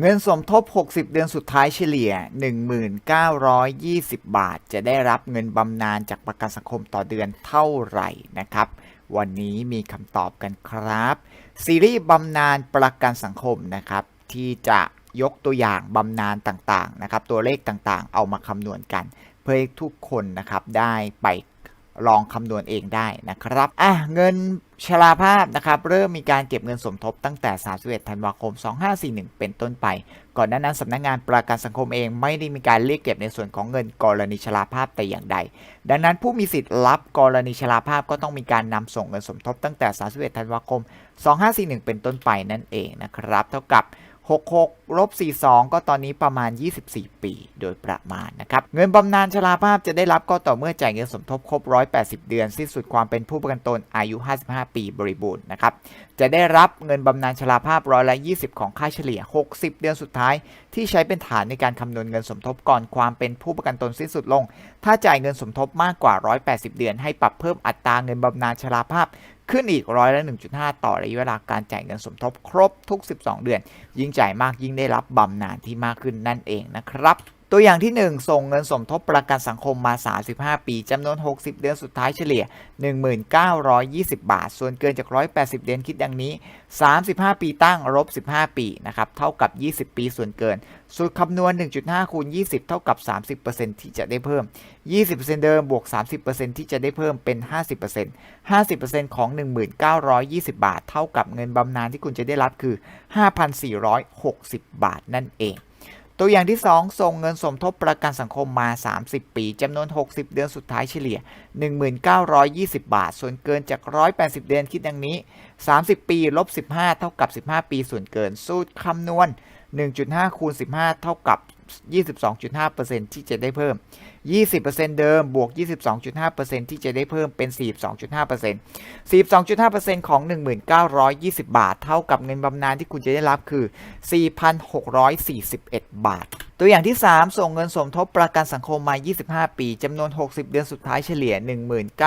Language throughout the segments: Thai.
เงินสมทบ 60 เดือนสุดท้ายเฉลี่ย 1920 บาท จะได้รับเงินบำนาญจากประกันสังคมต่อเดือนเท่าไหร่นะครับ วันนี้มีคำตอบกันครับ ซีรีส์บำนาญประกันสังคมนะครับ ที่จะยกตัวอย่างบำนาญต่างๆนะครับ ตัวเลขต่างๆ เอามาคำนวณกัน เพื่อให้ทุกคนนะครับได้ไป ลองคำนวณเองได้นะครับอะเงินชราภาพนะครับเริ่มมีการเก็บเงินสมทบตั้งแต่ 31 ธันวาคม 2541 เป็นต้นไป ก่อนหน้านั้นสำนักงงานประกันสังคมเองไม่ได้มีการเรียกเก็บในส่วนของเงินกรณีชราภาพแต่อย่างใด ดังนั้นผู้มีสิทธิ์รับกรณีชราภาพก็ต้องมีการนำส่งเงินสมทบตั้งแต่ 31 ธันวาคม 2541 เป็นต้นไปนั่นเองนะครับ เท่ากับ 66ลบ42 ก็ตอนนี้ประมาณ 24 ปี โดยประมาณนะครับ เงินบำนาญชราภาพจะได้รับก็ต่อเมื่อจ่ายเงินสมทบครบ 180 เดือน สิ้นสุดความเป็นผู้ประกันตนอายุ 55 ปีบริบูรณ์นะครับ จะได้รับเงินบำนาญชราภาพร้อยละ 20 ของค่าเฉลี่ย 60 เดือนสุดท้าย ที่ใช้เป็นฐานในการคำนวณเงินสมทบก่อนความเป็นผู้ประกันตนสิ้นสุดลง ถ้าจ่ายเงินสมทบมากกว่า 180 เดือน ให้ปรับเพิ่มอัตราเงินบำนาญชราภาพ ขึ้นอีกร้อยละ 1.5 ต่อระยะเวลาการจ่ายเงินสมทบครบทุก 12 เดือน ยิ่งจ่ายมากยิ่งได้รับบำนาญที่มากขึ้นนั่นเองนะครับ ตัวอย่างที่ 1 ส่งเงินสมทบประกันสังคมมา 35 ปีจำนวน 60 เดือนสุดท้ายเฉลี่ย 1920 บาท ส่วนเกินจาก 180 เดือนคิดดังนี้ 35 ปีตั้งลบ 15 ปีนะครับเท่ากับ 20 ปีส่วนเกิน สูตรคำนวณ 1.5 คูณ 20 เท่ากับ 30%ที่จะได้เพิ่ม 20%เดิมบวก 30%ที่จะได้เพิ่มเป็น 50% 50%ของ 1920 บาท เท่ากับเงินบำนาญที่คุณจะได้รับคือ 5,460 บาทนั่นเอง ตัวอย่างที่ 2 ส่งเงินสมทบประกันสังคมมา 30 ปี จำนวน 60 เดือนสุดท้ายเฉลี่ย 1920 บาท ส่วนเกินจาก 180 เดือนคิดดังนี้ 30 ปีลบ15 เท่ากับ 15 ปีส่วนเกิน สูตรคำนวณ 1.5 คูณ 15 เท่ากับ 22.5%ที่จะได้เพิ่ม 20%เดิมบวก 22.5%ที่จะได้เพิ่มเป็น 42.5% 42.5%ของ 1920 บาท เท่ากับเงินบำนาญที่คุณจะได้รับคือ 4,641 บาท ตัวอย่างที่ 3 ส่งเงินสมทบประกันสังคมมา 25 ปี จำนวน 60 เดือนสุดท้ายเฉลี่ย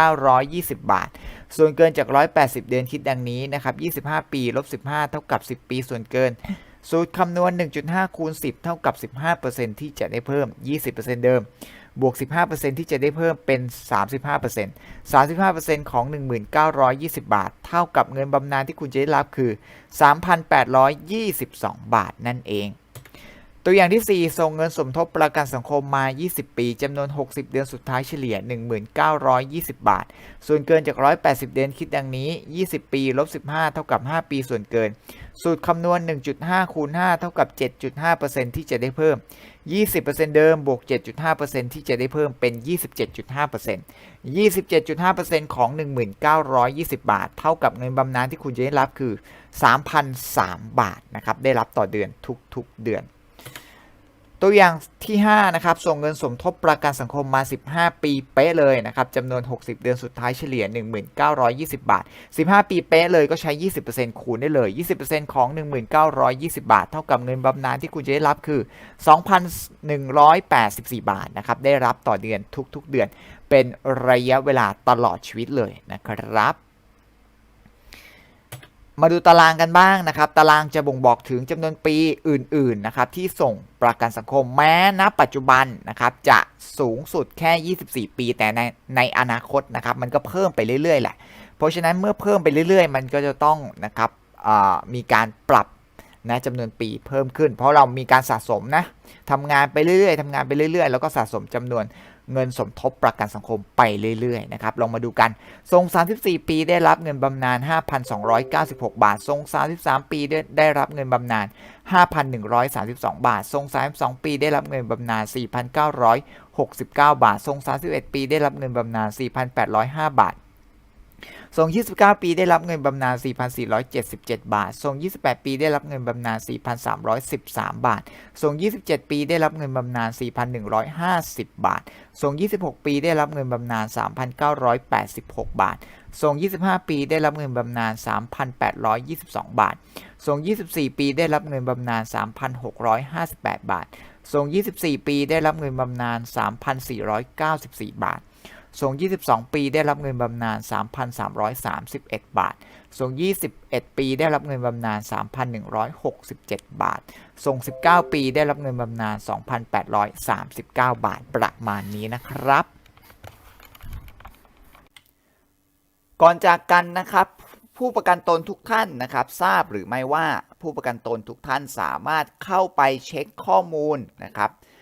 1920 บาท ส่วนเกินจาก 180 เดือนคิดดังนี้นะครับ 25 ปีลบ15 เท่ากับ 10 ปีส่วนเกินสูตรคำนวณ 1.5 คูณ 10 เท่ากับ 15%ที่จะได้เพิ่ม 20%เดิม บวก 15%ที่จะได้เพิ่มเป็น 35% 35%ของ 1920 บาท เท่ากับเงินบำนาญที่คุณจะได้รับคือ 3,822 บาทนั่นเอง ตัวอย่างที่ 4 ส่งเงินสมทบประกันสังคมมา 20 ปีจำนวน 60 เดือนสุดท้ายเฉลี่ย 1920 บาท ส่วนเกินจาก 180 เดือนคิดดังนี้ 20 ปีลบ15 เท่ากับ 5 ปีส่วนเกิน สูตรคำนวณ 1.5 คูณ 5 เท่ากับ 7.5%ที่จะได้เพิ่ม 20%เดิมบวก 7.5%ที่จะได้เพิ่มเป็น 27.5% 27.5%ของ 1920 บาท เท่ากับเงินบำนาญที่คุณจะได้รับคือ 3,003 บาทนะครับ ได้รับต่อเดือนทุกๆเดือน ตัวอย่างที่ 5 นะครับ ส่งเงินสมทบประกันสังคมมา 15 ปีเป๊ะเลยนะครับจำนวน 60 เดือนสุดท้ายเฉลี่ย 1920 บาท 15 ปีเป๊ะเลยก็ใช้ 20%คูณได้เลย 20%ของ 1920 บาท เท่ากับเงินบำนาญที่คุณจะได้รับคือ 2,184 บาทนะครับ ได้รับต่อเดือนทุกๆเดือน เป็นระยะเวลาตลอดชีวิตเลยนะครับ มาดูตารางกันบ้างนะครับ ตารางจะบ่งบอกถึงจำนวนปีอื่นๆนะครับที่ส่งประกันสังคมแม้ณปัจจุบันนะครับจะสูงสุดแค่ 24 ปี แต่ในในอนาคตนะครับมันก็เพิ่มไปเรื่อยๆแหละ เพราะฉะนั้นเมื่อเพิ่มไปเรื่อยๆ มันก็จะต้องนะครับมีการปรับนะจำนวนปีเพิ่มขึ้น เพราะเรามีการสะสมนะทำงานไปเรื่อยๆทำงานไปเรื่อยๆ แล้วก็สะสมจำนวน เงินสมทบประกันสังคมไปเรื่อยๆนะครับลองมาดูกัน ทรง 34 ปีได้รับเงินบำนาญ 5,296 บาท ทรง 33 ปีได้ได้รับเงินบำนาญ 5,132 บาท ทรง 32 ปีได้รับเงินบำนาญ 4,969 บาท ทรง 31 ปีได้รับเงินบำนาญ 4,805 บาท ทรง 29 ปีได้รับเงินบำนาญ 4,477 บาท ทรง 28 ปีได้รับเงินบำนาญ 4,313 บาท ทรง 27 ปีได้รับเงินบำนาญ 4,150 บาท ทรง 26 ปีได้รับเงินบำนาญ 3,986 บาท ทรง 25 ปีได้รับเงินบำนาญ 3,822 บาท ทรง 24 ปีได้รับเงินบำนาญ 3,658 บาท ทรง 24 ปีได้รับเงินบำนาญ 3,494 บาท ส่ง22 ปีได้รับเงินบำนาญ 3,331 บาทส่ง21 ปีได้รับเงินบำนาญ 3,167 บาทส่ง19 ปีได้รับเงินบำนาญ 2,839 บาทประมาณนี้นะครับ ก่อนจากกันนะครับผู้ประกันตนทุกท่านนะครับ ทราบหรือไม่ว่าผู้ประกันตนทุกท่านสามารถเข้าไปเช็คข้อมูลนะครับ